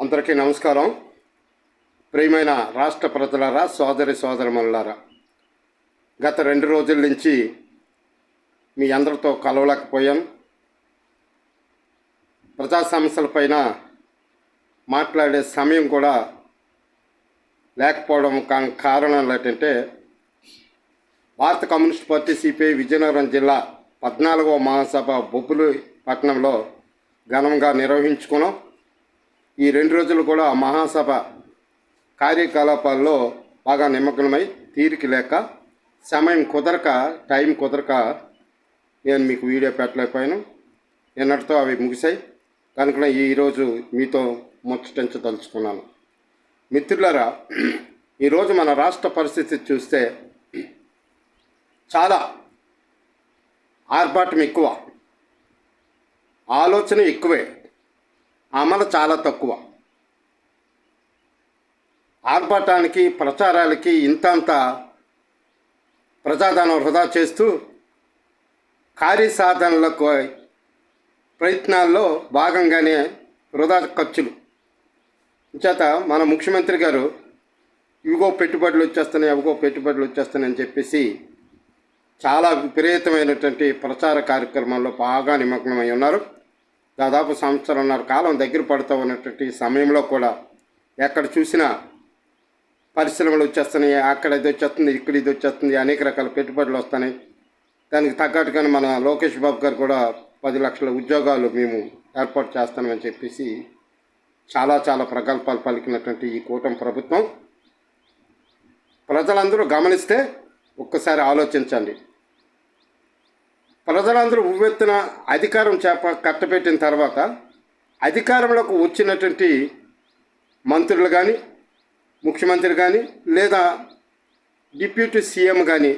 అందరికీ నమస్కారం. ప్రియమైన రాష్ట్ర ప్రజలారా సోదరి సోదరమల్లారా గత రెండు రోజుల నుంచి మీ అందరితో కలవలేకపోయాను ప్రజా సమస్యలపైన మాట్లాడే సమయం కూడా లేకపోవడం కా- కారణం ఏంటంటే భారత కమ్యూనిస్ట్ పార్టీ సిపిఐ విజయనగరం జిల్లా పద్నాలుగవ మహాసభ బొబ్బులు పట్టణంలో ఘనంగా నిర్వహించుకున్నాం. ఈ రెండు రోజులు కూడా మహాసభ కార్యకలాపాల్లో బాగా నిమగ్నమై తీరిక లేక సమయం కుదరక టైం కుదరక నేను మీకు వీడియో పెట్టలేకపోయాను. నిన్నటితో అవి ముగిశాయి. కనుక ఈరోజు మీతో ముచ్చటించదలుచుకున్నాను. మిత్రులారా ఈరోజు మన రాష్ట్ర పరిస్థితి చూస్తే చాలా ఆర్భాటం ఎక్కువ. ఆలోచన ఎక్కువే. అమలు చాలా తక్కువ. ఆర్భాటానికి ప్రచారాలకి ఇంతంత ప్రజాధనం వృధా చేస్తూ కార్యసాధనలకు ప్రయత్నాల్లో భాగంగానే వృధా ఖర్చులు. చేత మన ముఖ్యమంత్రి గారు ఇవిగో పెట్టుబడులు వచ్చేస్తున్నాయి అవిగో పెట్టుబడులు వచ్చేస్తున్నాయని అని చెప్పేసి చాలా విపరీతమైనటువంటి ప్రచార కార్యక్రమాల్లో బాగా నిమగ్నమై ఉన్నారు. దాదాపు సంవత్సరంన్నర కాలం దగ్గర పడుతూ ఉన్నటువంటి సమయంలో కూడా ఎక్కడ చూసినా పరిశ్రమలు వచ్చేస్తున్నాయి అక్కడ ఇది వచ్చేస్తుంది ఇక్కడ ఇది వచ్చేస్తుంది అనేక రకాల పెట్టుబడులు వస్తున్నాయి. దానికి తగ్గట్టుగానే మన లోకేష్ బాబు గారు కూడా పది లక్షల ఉద్యోగాలు మేము ఏర్పాటు చేస్తామని చెప్పేసి చాలా చాలా ప్రగల్భాలు పలికినటువంటి ఈ కూటమి ప్రభుత్వం. ప్రజలందరూ గమనిస్తే ఒక్కసారి ఆలోచించండి. ప్రజలందరూ ఉవ్వెత్తున అధికారం చేప కట్టబెట్టిన తర్వాత అధికారంలోకి వచ్చినటువంటి మంత్రులు కానీ ముఖ్యమంత్రి కానీ లేదా డిప్యూటీ సీఎం కానీ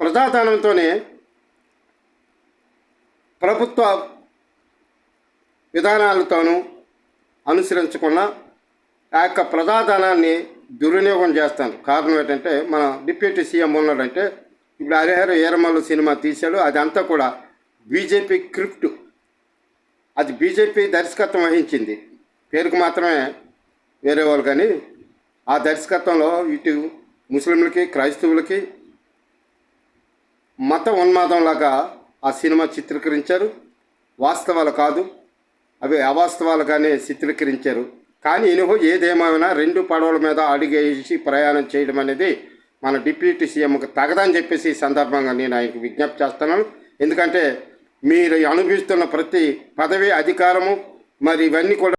ప్రజాధనంతోనే ప్రభుత్వ విధానాలతోనూ అనుసరించకుండా ఆ యొక్క ప్రజాధనాన్ని దుర్వినియోగం చేస్తాను. కారణం ఏంటంటే మన డిప్యూటీ సీఎం ఉన్నాడంటే ఇప్పుడు హరిహర ఈరమల్లు సినిమా తీశాడు. అదంతా కూడా బీజేపీ క్రిప్ట్. అది బీజేపీ దర్శకత్వం వహించింది. పేరుకు మాత్రమే వేరే వాళ్ళు కానీ ఆ దర్శకత్వంలో ఇటు ముస్లింలకి క్రైస్తవులకి మత ఉన్మాదంలాగా ఆ సినిమా చిత్రీకరించారు. వాస్తవాలు కాదు. అవి అవాస్తవాలుగానే చిత్రీకరించారు. కానీ ఇనుహో ఏదేమైనా రెండు పడవల మీద అడిగేసి ప్రయాణం చేయడం అనేది మన డిప్యూటీ సీఎంకి తగదని చెప్పేసి ఈ సందర్భంగా నేను ఆయనకు విజ్ఞప్తి చేస్తున్నాను. ఎందుకంటే మీరు అనుభవిస్తున్న ప్రతి పదవి అధికారము మరి ఇవన్నీ కూడా